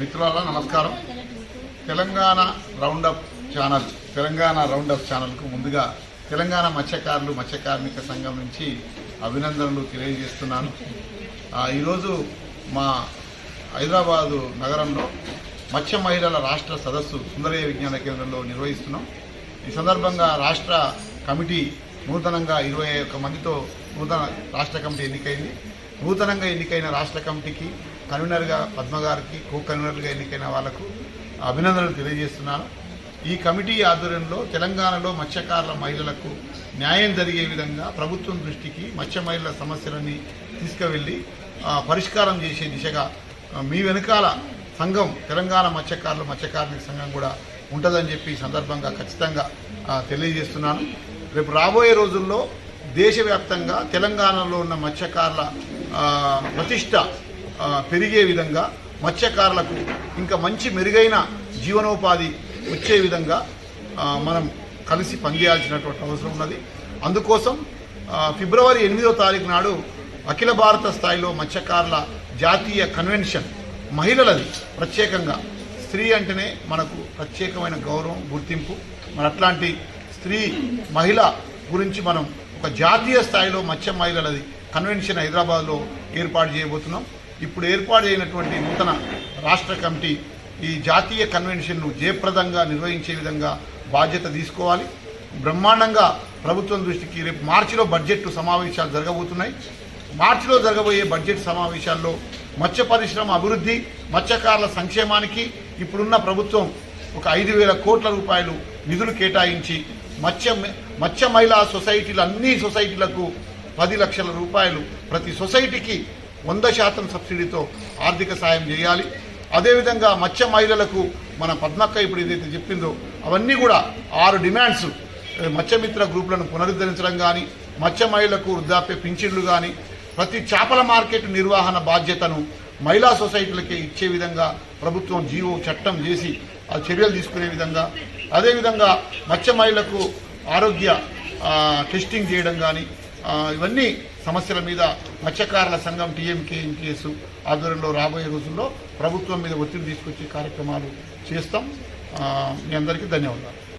విక్రాల నమస్కారం. Telangana roundup channel Telangana roundup ఛానల్కు ముందుగా తెలంగాణ మత్స్యకారులు మత్స్య కార్మిక సంఘం నుంచి అభినందనలు తెలియజేస్తున్నాను. ఈరోజు మా హైదరాబాదు నగరంలో మత్స్య మహిళల రాష్ట్ర సదస్సు సుందరయ్య విజ్ఞాన కేంద్రంలో నిర్వహిస్తున్నాం. ఈ సందర్భంగా రాష్ట్ర కమిటీ నూతనంగా ఇరవై ఒక్క మందితో నూతన రాష్ట్ర కమిటీ ఎన్నికైంది. నూతనంగా ఎన్నికైన రాష్ట్ర కమిటీకి కన్వీనర్గా పద్మగారికి కో కన్వీనర్గా ఎన్నికైన వాళ్ళకు అభినందనలు తెలియజేస్తున్నాను. ఈ కమిటీ ఆధ్వర్యంలో తెలంగాణలో మత్స్యకారుల మహిళలకు న్యాయం జరిగే విధంగా ప్రభుత్వం దృష్టికి మత్స్య మహిళల సమస్యలని తీసుకువెళ్ళి పరిష్కారం చేసే దిశగా మీ వెనకాల సంఘం తెలంగాణ మత్స్యకారుల మత్స్యకార్మిక సంఘం కూడా ఉంటుందని చెప్పి సందర్భంగా ఖచ్చితంగా తెలియజేస్తున్నాను. రేపు రాబోయే రోజుల్లో దేశవ్యాప్తంగా తెలంగాణలో ఉన్న మత్స్యకారుల ప్రతిష్ట పెరిగే విధంగా మత్స్యకారులకు ఇంకా మంచి మెరుగైన జీవనోపాధి వచ్చే విధంగా మనం కలిసి పనిచేయాల్సినటువంటి అవసరం ఉన్నది. అందుకోసం ఫిబ్రవరి ఎనిమిదో తారీఖు నాడు అఖిల భారత స్థాయిలో మత్స్యకారుల జాతీయ కన్వెన్షన్ మహిళలది. ప్రత్యేకంగా స్త్రీ అంటేనే మనకు ప్రత్యేకమైన గౌరవం గుర్తింపు. మరి అట్లాంటి స్త్రీ మహిళ గురించి మనం ఒక జాతీయ స్థాయిలో మత్స్య మహిళలది కన్వెన్షన్ హైదరాబాద్లో ఏర్పాటు చేయబోతున్నాం. ఇప్పుడు ఏర్పాటు అయినటువంటి నూతన రాష్ట్ర కమిటీ ఈ జాతీయ కన్వెన్షన్ను జయప్రదంగా నిర్వహించే విధంగా బాధ్యత తీసుకోవాలి. బ్రహ్మాండంగా ప్రభుత్వం దృష్టికి రేపు మార్చిలో బడ్జెట్ సమావేశాలు జరగబోతున్నాయి. మార్చిలో జరగబోయే బడ్జెట్ సమావేశాల్లో మత్స్య పరిశ్రమ అభివృద్ధి మత్స్యకారుల సంక్షేమానికి ఇప్పుడున్న ప్రభుత్వం ఒక ఐదు వేల కోట్ల రూపాయలు నిధులు కేటాయించి మత్స్య మత్స్య మహిళా సొసైటీలు అన్ని సొసైటీలకు పది లక్షల రూపాయలు ప్రతి సొసైటీకి వంద శాతం సబ్సిడీతో ఆర్థిక సాయం చేయాలి. అదేవిధంగా మత్స్య మహిళలకు మన పద్మక్క ఇప్పుడు ఏదైతే చెప్పిందో అవన్నీ కూడా ఆరు డిమాండ్స్ మత్స్యమిత్ర గ్రూపులను పునరుద్ధరించడం కానీ మత్స్య మహిళలకు వృద్ధాప్య పింఛన్లు కానీ ప్రతి చేపల మార్కెట్ నిర్వహణ బాధ్యతను మహిళా సొసైటీలకే ఇచ్చే విధంగా ప్రభుత్వం జీవో చట్టం చేసి ఆ చర్యలు తీసుకునే విధంగా అదేవిధంగా మత్స్య మహిళలకు ఆరోగ్య టెస్టింగ్ చేయడం కానీ ఇవన్నీ సమస్యల మీద మత్స్యకారుల సంఘం టీఎంకే ఎంటీఎస్ ఆధ్వర్యంలో రాబోయే రోజుల్లో ప్రభుత్వం మీద ఒత్తిడి తీసుకొచ్చే కార్యక్రమాలు చేస్తాం. మీ అందరికీ ధన్యవాదాలు.